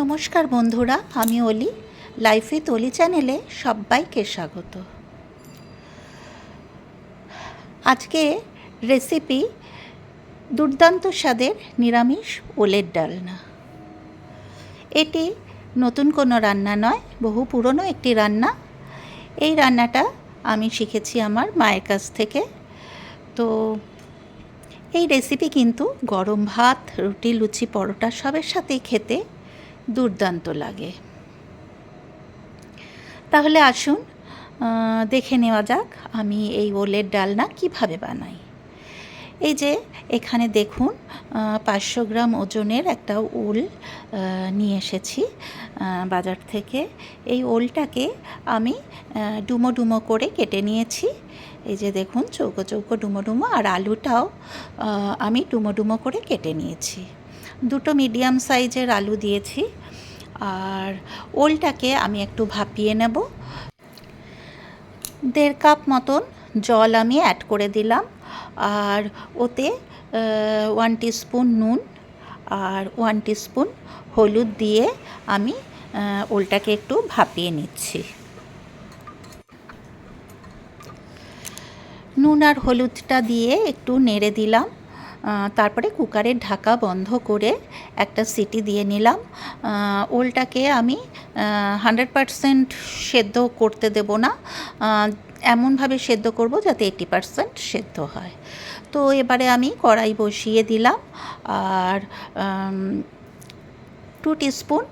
নমস্কার বন্ধুরা, আমি অলি। লাইফ উইথ অলি চ্যানেলে সবাইকে স্বাগত। আজকে রেসিপি দুর্দান্ত স্বাদের নিরামিষ ওলের ডালনা। এটি নতুন কোনো রান্না নয়, বহু পুরনো একটি রান্না। এই রান্নাটা আমি শিখেছি আমার মায়ের কাছ থেকে। তো এই রেসিপি কিন্তু গরম ভাত, রুটি, লুচি, পরোটা সবের সাথেই খেতে দুর্দান্ত লাগে। তাহলে আসুন দেখে নেওয়া যাক আমি এই ওলের ডালনা কীভাবে বানাই। এই যে এখানে দেখুন পাঁচশো গ্রাম ওজনের একটা ওল নিয়ে এসেছি বাজার থেকে। এই ওলটাকে আমি ডুমো ডুমো করে কেটে নিয়েছি। এই যে দেখুন, চৌকো চৌকো ডুমো ডুমো, আর আলুটাও আমি ডুমো ডুমো করে কেটে নিয়েছি। দুটো মিডিয়াম সাইজের আলু দিয়েছি আর ওলটাকে আমি একটু ভাপিয়ে নেব। দেড় কাপ মতন জল আমি অ্যাড করে দিলাম আর ওতে ওয়ান স্পুন নুন আর ওয়ান স্পুন হলুদ দিয়ে আমি ওলটাকে একটু ভাপিয়ে নিচ্ছি। নুন আর হলুদটা দিয়ে একটু নেড়ে দিলাম। তারপরে কুকারের ঢাকা বন্ধ করে একটা সিটি দিয়ে নিলাম। ওলটাকে আমি হান্ড্রেড পারসেন্ট সেদ্ধ করতে দেব না। এমনভাবে সেদ্ধ করব যাতে এইটি পারসেন্ট সেদ্ধ হয়। তো এবারে আমি কড়াই বসিয়ে দিলাম। আর টু টিস্পুন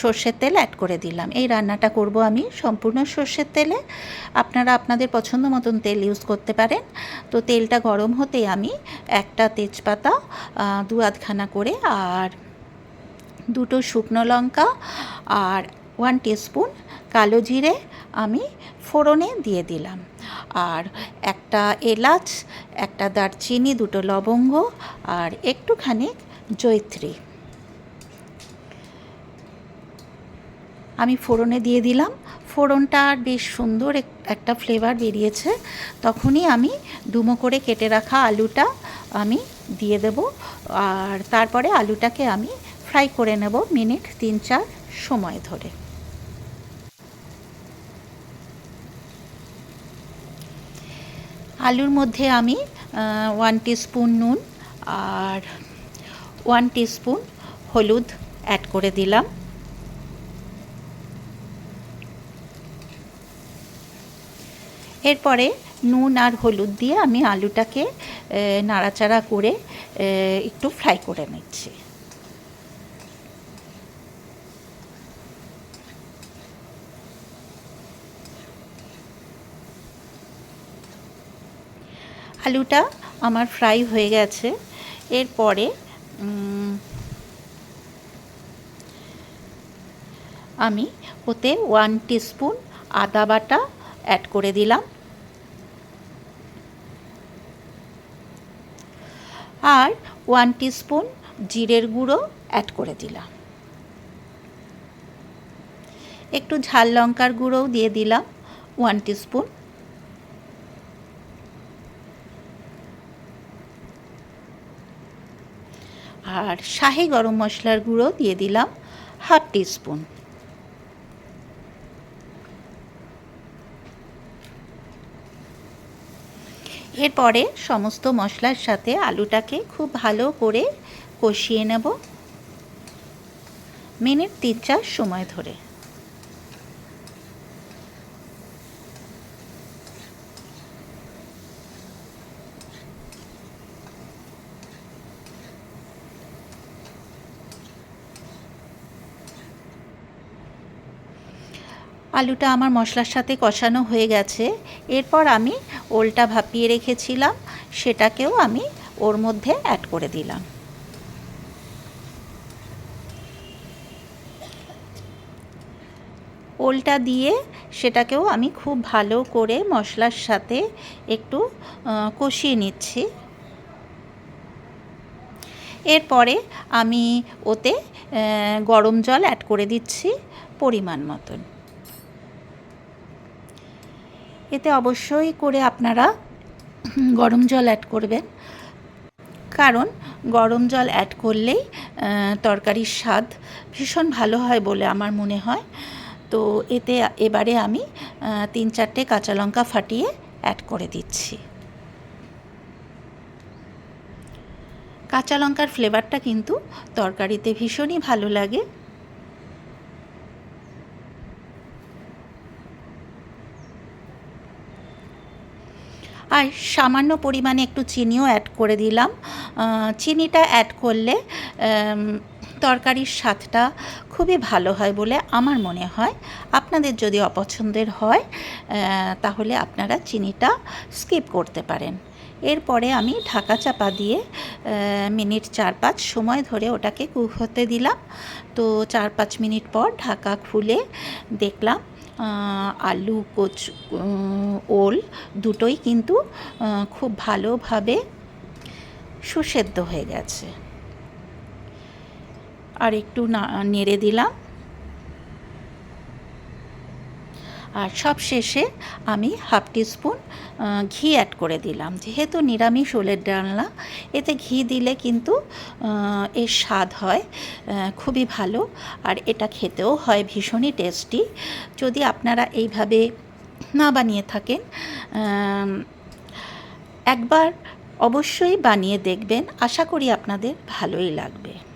সর্ষের তেল অ্যাড করে দিলাম। এই রান্নাটা করব আমি সম্পূর্ণ সর্ষের তেলে। আপনারা আপনাদের পছন্দ মতন তেল ইউজ করতে পারেন। তো তেলটা গরম হতেই আমি একটা তেজপাতা দু আধখানা করে আর দুটো শুকনো লঙ্কা আর ওয়ান টিস্পুন কালো জিরে আমি ফোড়নে দিয়ে দিলাম। আর একটা এলাচ, একটা দারচিনি, দুটো লবঙ্গ আর একটুখানি জৈত্রী আমি ফোড়নে দিয়ে দিলাম। ফোড়নটা বেশ সুন্দর একটা ফ্লেভার বেরিয়েছে। তখনই আমি ডুমো করে কেটে রাখা আলুটা আমি দিয়ে দেব। আর তারপরে আলুটাকে আমি ফ্রাই করে নেব মিনিট তিন, চার সময় ধরে। আলুর মধ্যে আমি ওয়ান স্পুন নুন আর ওয়ান স্পুন হলুদ অ্যাড করে দিলাম। এরপরে নুন আর হলুদ দিয়ে আমি আলুটাকে নাড়াচাড়া করে একটু ফ্রাই করে নিচ্ছি। আলুটা আমার ফ্রাই হয়ে গেছে। এরপরে আমি ওতে ওয়ান টিস্পুন আদা বাটা অ্যাড করে দিলাম। আর ওয়ান টিস্পুন জিরের গুঁড়ো অ্যাড করে দিলাম। একটু ঝাল লঙ্কার গুঁড়োও দিয়ে দিলাম ওয়ান টিস্পুন আর শাহি গরম মশলার গুঁড়ো দিয়ে দিলাম হাফ টিস্পুন এরপরে সমস্ত মশলার সাথে আলুটাকে খুব ভালো করে কষিয়ে নেব। মিনিট তিন চার সময় ধরে। আলুটা আমার মশলার সাথে কষানো হয়ে গেছে। এরপর আমি ওলটা ভাপিয়ে রেখেছিলাম, সেটাকেও আমি ওর মধ্যে অ্যাড করে দিলাম। ওলটা দিয়ে সেটাকেও আমি খুব ভালো করে মশলার সাথে একটু কষিয়ে নিচ্ছি। এরপরে আমি ওতে গরম জল অ্যাড করে দিচ্ছি পরিমাণ মতন। এতে অবশ্যই করে আপনারা গরম জল অ্যাড করবেন। কারণ গরম জল অ্যাড করলেই তরকারির স্বাদ ভীষণ ভালো হয় বলে আমার মনে হয়। তো এতে এবারে আমি তিন চারটে কাঁচা লঙ্কা ফাটিয়ে অ্যাড করে দিচ্ছি। কাঁচা লঙ্কার ফ্লেভারটা কিন্তু তরকারিতে ভীষণই ভালো লাগে। আর সামান্য পরিমাণে একটু চিনিও অ্যাড করে দিলাম। চিনিটা অ্যাড করলে তরকারির স্বাদটা খুবই ভালো হয় বলে আমার মনে হয়। আপনাদের যদি অপছন্দের হয় তাহলে আপনারা চিনিটা স্কিপ করতে পারেন। এরপরে আমি ঢাকা চাপা দিয়ে মিনিট চার পাঁচ সময় ধরে ওটাকে কুক হতে দিলাম। তো চার পাঁচ মিনিট পর ঢাকা খুলে দেখলাম আলু কোচ ওল দুটোই কিন্তু খুব ভালোভাবে সুসেদ্ধ হয়ে গেছে। আর একটু নেড়ে দিলাম। আর সব শেষে আমি হাফ টিস্পুন ঘি অ্যাড করে দিলাম। যেহেতু নিরামিষ ওলের ডালনা, এতে ঘি দিলে কিন্তু এর স্বাদ হয় খুবই ভালো আর এটা খেতেও হয় ভীষণই টেস্টি যদি আপনারা এইভাবে না বানিয়ে থাকেন একবার অবশ্যই বানিয়ে দেখবেন। আশা করি আপনাদের ভালোই লাগবে।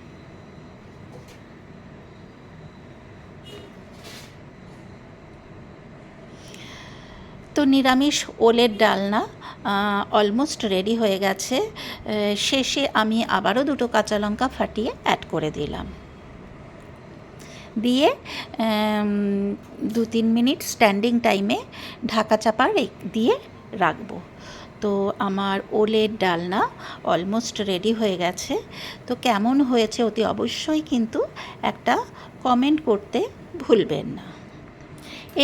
তো নিরামিষ ওলের ডালনা অলমোস্ট রেডি হয়ে গেছে। শেষে আমি আবারও দুটো কাঁচা লঙ্কা ফাটিয়ে অ্যাড করে দিলাম। দিয়ে দু তিন মিনিট স্ট্যান্ডিং টাইমে ঢাকা চাপা দিয়ে রাখব। তো আমার ওলের ডালনা অলমোস্ট রেডি হয়ে গেছে। তো কেমন হয়েছে অতি অবশ্যই কিন্তু একটা কমেন্ট করতে ভুলবেন না।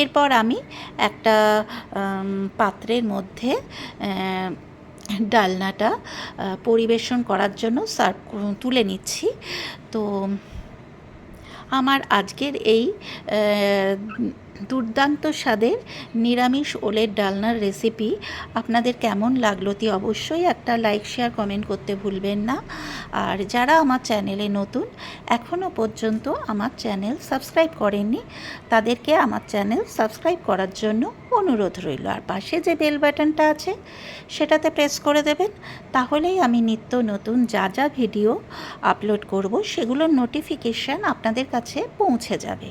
এরপর আমি একটা পাত্রের মধ্যে ডালনাটা পরিবেশন করার জন্য সার্ভ তুলে নিচ্ছি। তো আমার আজকের এই দুর্দান্ত স্বাদের নিরামিষ ওলের ডালনার রেসিপি আপনাদের কেমন লাগল তি অবশ্যই একটা লাইক শেয়ার কমেন্ট করতে ভুলবেন না। আর যারা আমার চ্যানেলে নতুন এখনও পর্যন্ত আমার চ্যানেল সাবস্ক্রাইব করেননি, তাদেরকে আমার চ্যানেল সাবস্ক্রাইব করার জন্য অনুরোধ রইল। আর পাশে যে বেল বাটনটা আছে, সেটাতে প্রেস করে দেবেন। তাহলেই আমি নিত্য নতুন যা যা ভিডিও আপলোড করব, সেগুলোর নোটিফিকেশান আপনাদের কাছে পৌঁছে যাবে।